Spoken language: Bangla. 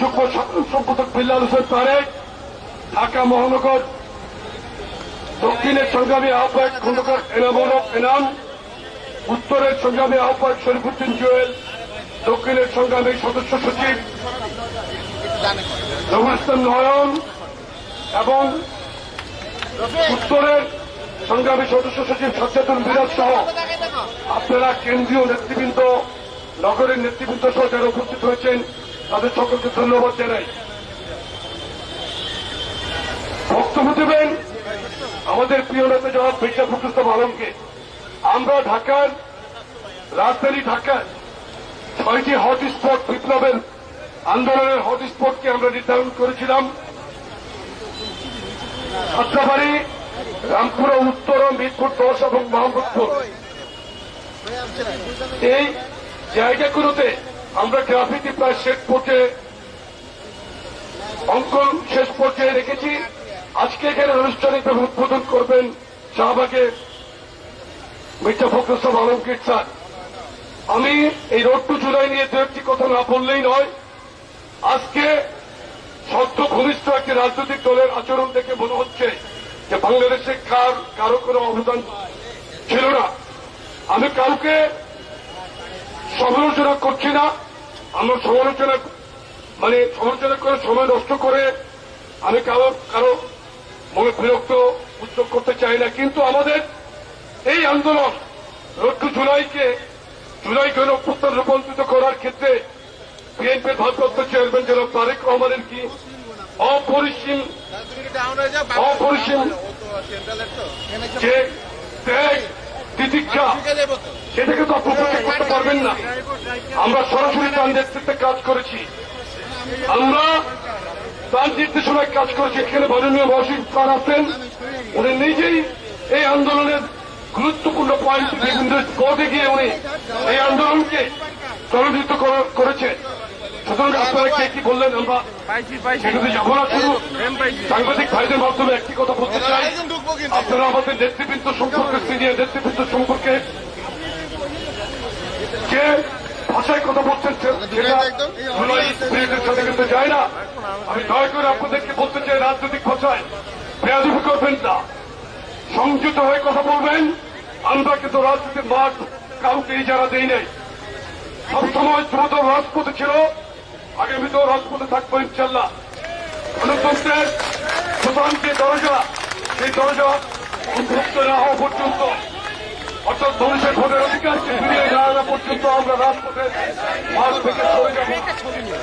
সম্পাদক বিল্লাল হোসেন তারেক ঢাকা মহানগর, দক্ষিণের সংগ্রামী আহ্বায়ক খন্দকার এনামুল এনাম, উত্তরের সংগ্রামী আহ্বায়ক শরীফুদ্দিন জুয়েল, দক্ষিণের সংগ্রামী সদস্য সচিব ইসলাম নয়ন, এবং উত্তরের সংগ্রামী সদস্য সচিব সচেতন বিরাজ সহ আপনারা কেন্দ্রীয় নেতৃবৃন্দ, নগরের নেতৃবৃন্দ সহ যারা উপস্থিত হয়েছেন তাদের সকলকে ধন্যবাদ জানাই। বক্তব্য দেবেন আমাদের প্রিয় নেতা জনাব মির্জা ফখরুল আলমকে। আমরা ঢাকার রাজধানী ঢাকার ছয়টি হটস্পট বিপ্লবের আন্দোলনের হটস্পটকে আমরা নির্ধারণ করেছিলাম। ছাত্রাবাড়ি, রামপুরা, উত্তর, মিরপুর, দশ এবং মোহাম্মদপুর। এই জায়গাগুলোতে আমরা গ্রাফিতি প্রায় শেষ পর্যায়ে অঙ্কন শেষ পর্যায়ে রেখেছি। আজকে এখানে আনুষ্ঠানিকভাবে উদ্বোধন করবেন শাহবাগে মির্জা ফখরুল আলমগীর স্যার। আমি এই রোড টু জুলাই নিয়ে দু একটি কথা না বললেই নয়, আজকে সদ্য ঘনিষ্ঠ একটি রাজনৈতিক দলের আচরণ দেখে মনে হচ্ছে যে বাংলাদেশে কার কারও কোনো অবদান ছিল না। আমি কাউকে সমালোচনা করছি না। আমরা সমালোচনা মানে সমালোচনা করে সময় নষ্ট করে আমি কারও কারও মনে বিরক্ত উদ্যোগ করতে চাই না। কিন্তু আমাদের এই আন্দোলন রোড জুলাইকে জুলাই গণ অভ্যুত্থান রূপান্তরিত করার ক্ষেত্রে বিএনপির ভারপ্রাপ্ত চেয়ারম্যান জনাব তারেক রহমানের কি অপরিসীম অপরিসীম যে সেটাকে তো উপেক্ষা করতে পারবেন না। আমরা সরাসরি তার নেতৃত্বে কাজ করেছি। আমরা তার নির্দেশনায় কাজ করেছি। এখানে মাননীয় মহসিন স্যার আছেন। উনি নিজেই এই আন্দোলনের গুরুত্বপূর্ণ পয়েন্ট বিভিন্ন স্পটে গিয়ে উনি এই আন্দোলনকে ত্বরান্বিত করা- করেছেন সুতরাং আপনারা কে কি বললেন আমরা সেটাতে যাব না শুধু। সাংবাদিক ভাইদের মাধ্যমে একটি কথা বলতে চাই। আপনারা আমাদের নেতৃবৃন্দ সম্পর্কে সিনিয়র নেতৃবৃন্দ সম্পর্কে যে ভাষায় কথা বলছেন সাথে কিন্তু যায় না। আমি দয়া করে আপনাদেরকে বলতে চাই রাজনৈতিক ভাষায়। বেয়াদবি করবেন না। সংযুত হয়ে কথা বলবেন। আমরা কিন্তু রাজনীতির মাঠ কাউকে ইজারা দেই নাই। সবসময় দ্রুত রাজপথে ছিল। আগামীতেও রাজপথে থাকব ইনশাল্লাহ গণতন্ত্রের প্রধান যে দরজা সেই দরজা উন্মুক্ত না হওয়া পর্যন্ত অর্থাৎ মানুষের ভোটের অধিকারকে ফিরিয়ে না আনা পর্যন্ত আমরা রাজপথে মাঠ থেকে সরে যাব।